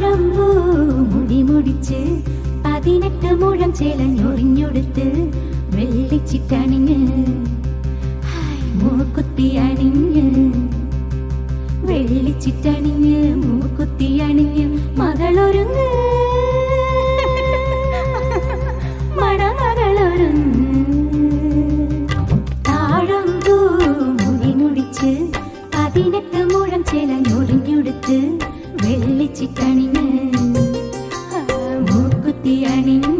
താഴമ്പൂ മുടി മുടിച്ച് പതിനെട്ട് മുഴം ചേലഞ്ഞൊറിഞ്ഞൊടുത്ത് വെള്ളിച്ചിട്ടണിഞ്ഞ് മൂക്കുത്തി അണിഞ്ഞ്. വെള്ളിച്ചിട്ടണിഞ്ഞ് മൂക്കുത്തി അണിഞ്ഞ്. മകളൊരുങ്ങ്. മണമകളൊരുങ്ങ്. താഴമ്പൂ മുടി മുടിച്ച് പതിനെട്ട് മുഴം ചേലഞ്ഞൊറിഞ്ഞൊടുത്ത് വെള്ളിച്ചിട്ടണിഞ്ഞ് മൂക്കുത്തി അണിഞ്ഞ്.